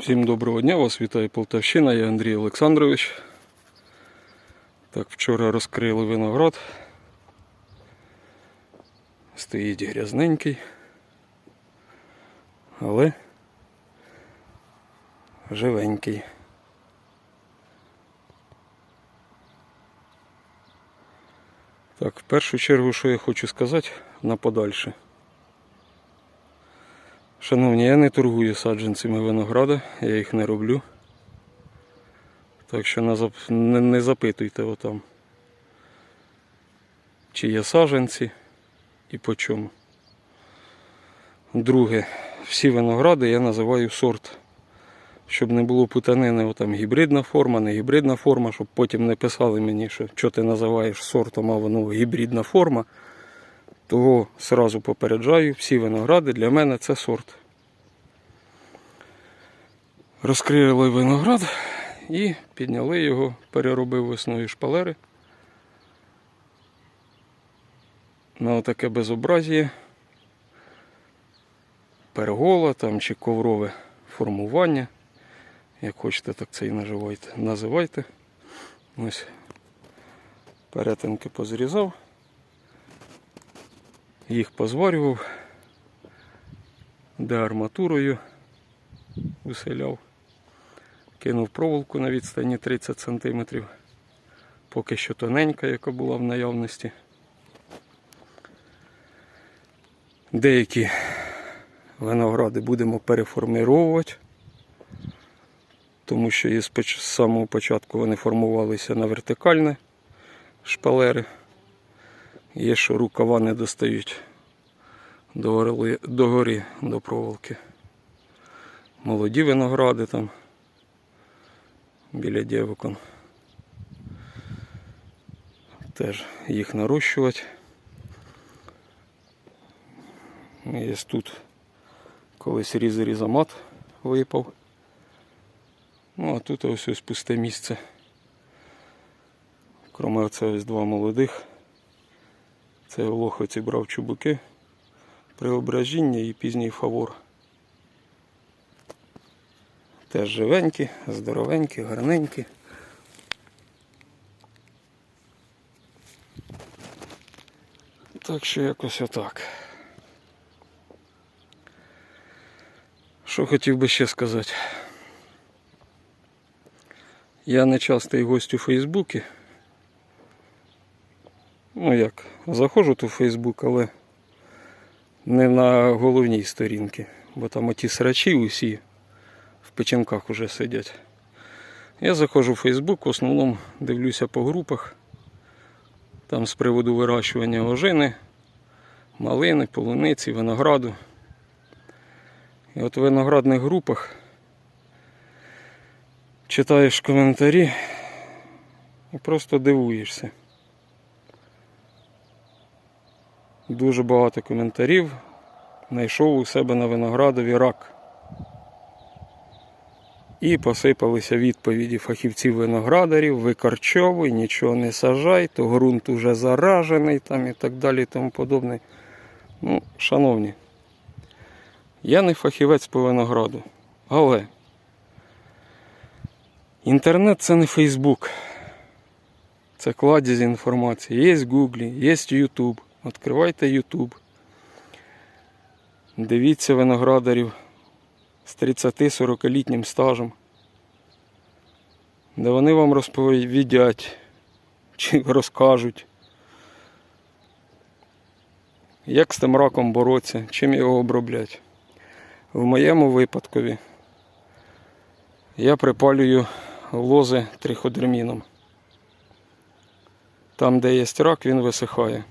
Всім доброго дня, вас вітає Полтавщина, я Андрій Олександрович. Так, вчора розкрили виноград. Стоїть грязненький. Але живенький. Так, в першу чергу, що я хочу сказати на подальше. Шановні, я не торгую саджанцями винограда, я їх не роблю. Так що не, зап- не, не запитуйте отам, чи є саджанці і по чому. Друге, всі виногради я називаю сорт. Щоб не було путанини, отам гібридна форма, не гібридна форма, щоб потім не писали мені, що, що ти називаєш сортом, а воно гібридна форма. Того сразу попереджаю, всі виногради для мене це сорт. Розкрили виноград і підняли його, переробив весною шпалери. На отаке безобразіє. Пергола там чи коврове формування. Як хочете, так це і називайте. називайте. Ось перетинки позрізав їх позварював, де арматурою виселяв, кинув проволоку на відстані 30 см, поки що тоненька, яка була в наявності. Деякі виногради будемо переформировувати, тому що з самого початку вони формувалися на вертикальне шпалери. Є, що рукава не достають до гори, до проволоки. Молоді виногради там біля дівокон. Теж їх нарощувати. Є тут колись різ різомат випав. Ну а тут ось ось пусте місце. Кроме оце ось два молодих. Це в лохоці брав чубуки, преображіння і пізній фавор. Теж живенькі, здоровенькі, гарненькі. Так що якось отак. Що хотів би ще сказати? Я не частий гость у Фейсбуці. Ну як, заходжу то в Фейсбук, але не на головній сторінці, бо там оті срачі усі в печінках уже сидять. Я заходжу в Фейсбук, в основному дивлюся по групах. Там з приводу вирощування ожини, малини, полуниці, винограду. І от в виноградних групах читаєш коментарі і просто дивуєшся. Дуже багато коментарів. Знайшов у себе на виноградові рак. І посипалися відповіді фахівців виноградарів, викорчовуй, нічого не сажай, то ґрунт уже заражений там і так далі і тому подобне. Ну, шановні, я не фахівець по винограду, але інтернет це не Фейсбук. Це кладезь інформації. Є Гуглі, є Ютуб. Відкривайте Ютуб. Дивіться виноградарів з 30-40-літнім стажем. Де вони вам розповідять чи розкажуть, як з тим раком боротися, чим його обробляти. В моєму випадкові я припалюю лози триходерміном. Там, де є рак, він висихає.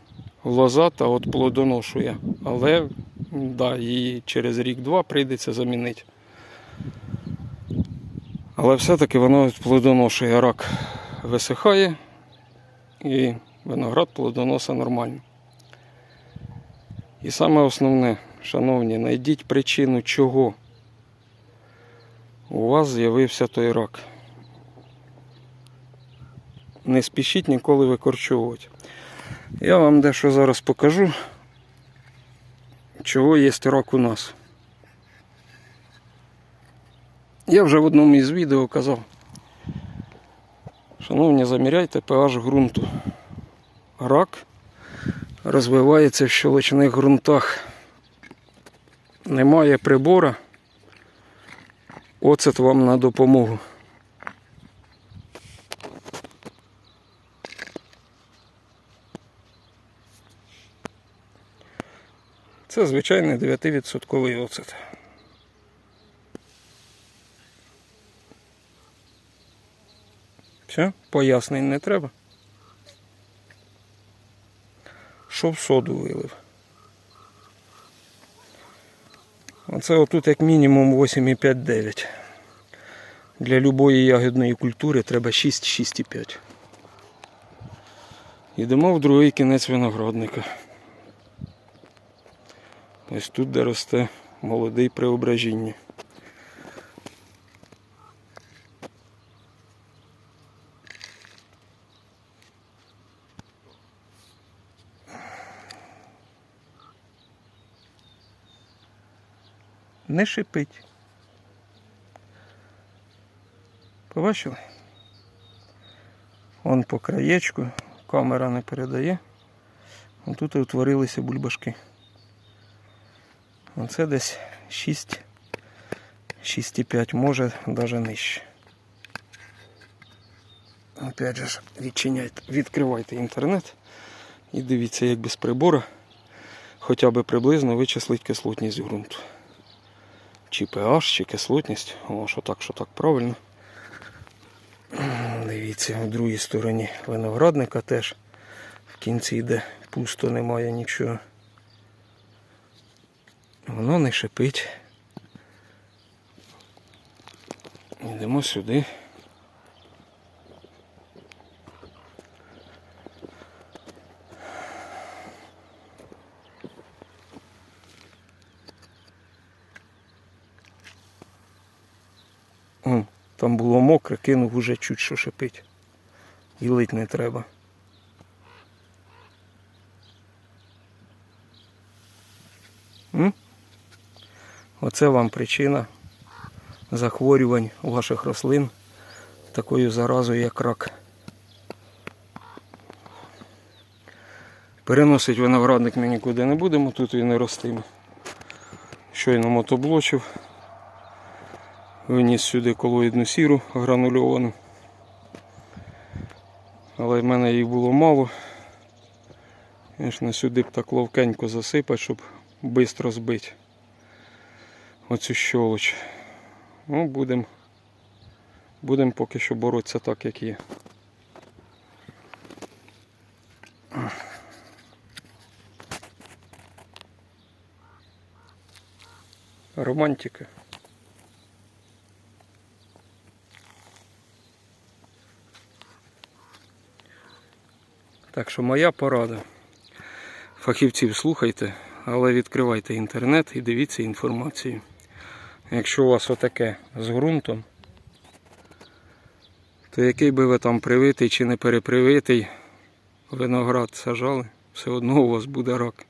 Лоза та от плодоношує. Але да, її через рік-два прийдеться замінити. Але все-таки воно плодоношує. Рак висихає і виноград плодоноса нормально. І саме основне, шановні, знайдіть причину, чого у вас з'явився той рак. Не спішіть ніколи викорчовувати. Я вам дещо зараз покажу, чого є рак у нас. Я вже в одному із відео казав. Шановні, заміряйте pH ґрунту. Рак розвивається в щелочних ґрунтах. Немає прибора. Оцет вам на допомогу. Це звичайний 9% оцет. Все, пояснень не треба. Що в соду вилив. Оце отут як мінімум 8,5-9. Для любої ягідної культури треба 6-6,5. Йдемо в другий кінець виноградника. Ось тут, де росте молодий преображіння. Не шипить. Побачили? Он по краєчку, камера не передає. Тут і утворилися бульбашки. Оце десь 6, 6,5, може навіть нижче. Опять же відчиняйте, відкривайте інтернет і дивіться, як без прибора хоча б приблизно вичислить кислотність ґрунту. Чи pH, чи кислотність. О, що так, що так правильно. Дивіться, в другій стороні виноградника теж в кінці йде пусто, немає нічого. Воно не шипить. Йдемо сюди. Там було мокре, кинув уже чуть що шипить. І лить не треба. Оце вам причина захворювань ваших рослин такою заразою, як рак. Переносить виноградник ми нікуди не будемо, тут він не ростиме. Щойно мотоблочив. Виніс сюди колоїдну сіру гранульовану. Але в мене її було мало. Звісно, сюди б так ловкенько засипати, щоб швидко збити оцю щолоч. Ну, будемо будем поки що боротися так, як є. Романтика. Так що моя порада. Фахівців слухайте, але відкривайте інтернет і дивіться інформацію. Якщо у вас отаке з ґрунтом, то який би ви там привитий чи не перепривитий виноград сажали, все одно у вас буде рак.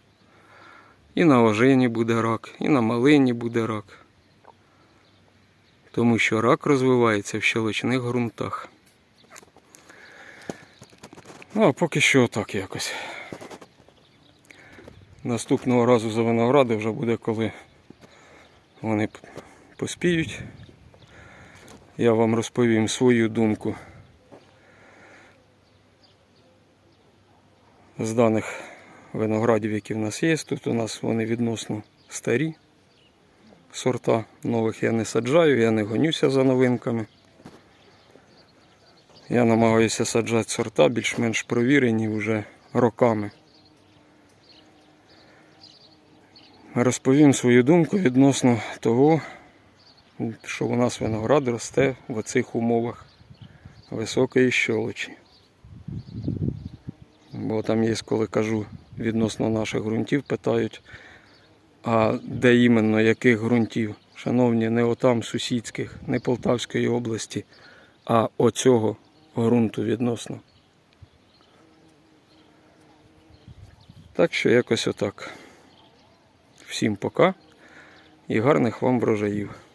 І на ожині буде рак, і на малині буде рак. Тому що рак розвивається в щелочних ґрунтах. Ну, а поки що так якось. Наступного разу за виногради вже буде, коли вони поспіють. Я вам розповім свою думку з даних виноградів, які в нас є. Тут у нас вони відносно старі сорта. Нових я не саджаю, я не гонюся за новинками. Я намагаюся саджати сорта більш-менш провірені вже роками. Розповім свою думку відносно того, що у нас виноград росте в оцих умовах високої щолочі. Бо там є, коли кажу відносно наших ґрунтів, питають, а де іменно яких ґрунтів? Шановні, не отам сусідських, не Полтавської області, а оцього ґрунту відносно. Так що якось отак. Всім пока і гарних вам врожаїв.